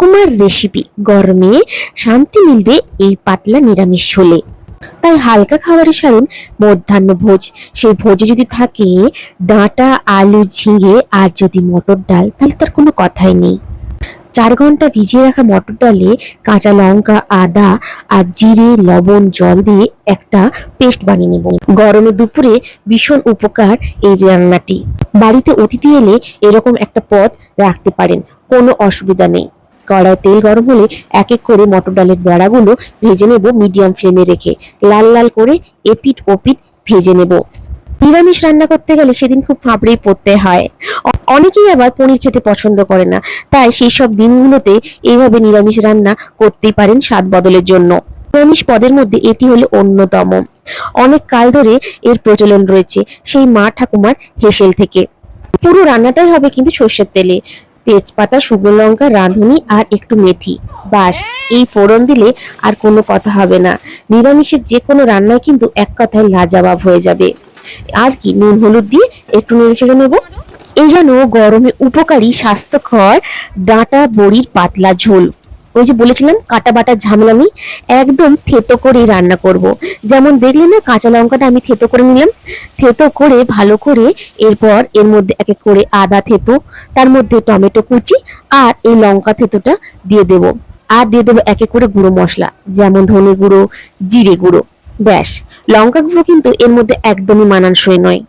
ঠাকুমার রেসিপি গরমে শান্তি মিলবে এই পাতলা নিরামিষ ঝোলে। তাই হালকা খাবারের সারণ মধ্যাহ্ন ভোজ। সেই ভোজে যদি থাকে ডাঁটা, আলু, ঝিঙে আর যদি মটর ডাল, তাহলে তার কোনো কথাই নেই। চার ঘণ্টা ভিজিয়ে রাখা মটর ডালে কাঁচা লঙ্কা, আদা আর জিরে, লবণ, জল দিয়ে একটা পেস্ট বানিয়ে নেব। গরমে দুপুরে ভীষণ উপকার এই রান্নাটি। বাড়িতে অতিথি এলে এরকম একটা পদ রাখতে পারেন, কোনো অসুবিধা নেই। কড়াই তেল গরম হলে এক এক করে মটর ডালের বড়াগুলো ভেজে নেব মিডিয়াম ফ্লেমে রেখে। লাল লাল করে এপিট ওপিট ভেজে নেব। নিরামিষ রান্না করতে গেলে সেদিন খুব ফাঁপড়েই পড়তে হয়। অনেকেই আবার পনির খেতে পছন্দ করে না। তাই সেই সব দিনগুলোতে এইভাবে নিরামিষ রান্না করতেই পারেন স্বাদ বদলের জন্য। নিরামিষ পদের মধ্যে এটি হলো অন্যতম। অনেক কাল ধরে এর প্রচলন রয়েছে সেই মা ঠাকুমার হেসেল থেকে। পুরো রান্নাটাই হবে কিন্তু সর্ষের তেলে। তেজপাতা, শুকনো লঙ্কা, রাঁধুনি আর একটু মেথি। বাস, এই ফোড়ন দিলে আর কোনো কথা হবে না। নিরামিষের যে কোনো রান্নায় কিন্তু এক কথায় লাজাবাব হয়ে যাবে। আর কি, নুন, হলুদ দিয়ে একটু নেড়ে চেড়ে নেব। এই যেন গরমে উপকারী স্বাস্থ্যকর ডাঁটা বড়ির পাতলা ঝোল। ওই যে বলেছিলাম, কাটা বাটার ঝামেলা নেই, একদম থেতো করেই রান্না করব। যেমন দেখলে না, কাঁচা লঙ্কাটা আমি থেতো করে নিলাম, থেতো করে ভালো করে এরপর এর মধ্যে এক এক করে আদা থেতো, তার মধ্যে টমেটো কুচি আর এই লঙ্কা থেতোটা দিয়ে দেব। আর দিয়ে দেবো এক এক করে গুঁড়ো মশলা, যেমন ধনে গুঁড়ো, জিরে গুঁড়ো, ব্যাস। লঙ্কা গুঁড়ো কিন্তু এর মধ্যে একদমই মানানসই নয়।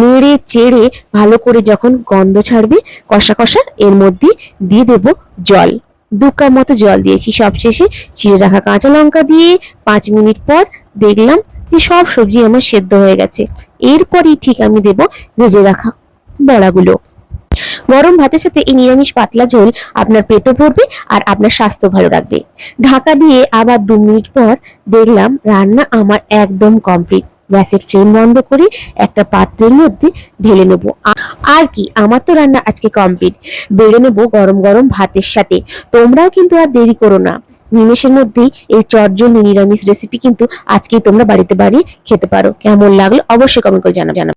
নেড়ে চেড়ে ভালো করে যখন গন্ধ ছাড়বে, কষা কষা এর মধ্যে দিয়ে দেব জল। দু কাপ মতো জল দিয়েছি সবশেষে চিড়ে রাখা কাঁচা লঙ্কা দিয়ে পাঁচ মিনিট পর দেখলাম যে সব সবজি আমার সেদ্ধ হয়ে গেছে। এরপরই ঠিক আমি দেব ভেজে রাখা বড়াগুলো। গরম ভাতের সাথে এই নিরামিষ পাতলা ঝোল আপনার পেটও ভরবে আর আপনার স্বাস্থ্য ভালো রাখবে। ঢাকা দিয়ে আবার দু মিনিট পর দেখলাম রান্না আমার একদম কমপ্লিট গ্যাসের ফ্লেম বন্ধ করে একটা পাত্রের মধ্যে ঢেলে নেব। আর কি, আমার তো রান্না আজকে কমপ্লিট। বেড়ে নেব গরম গরম ভাতের সাথে। তোমরাও কিন্তু আর দেরি করো না। নিমেষের মধ্যেই এই চটজলদি নিরামিষ রেসিপি কিন্তু আজকেই তোমরা বাড়িতে বাড়ি খেতে পারো। কেমন লাগল অবশ্যই কমেন্ট করে জানা জানাবে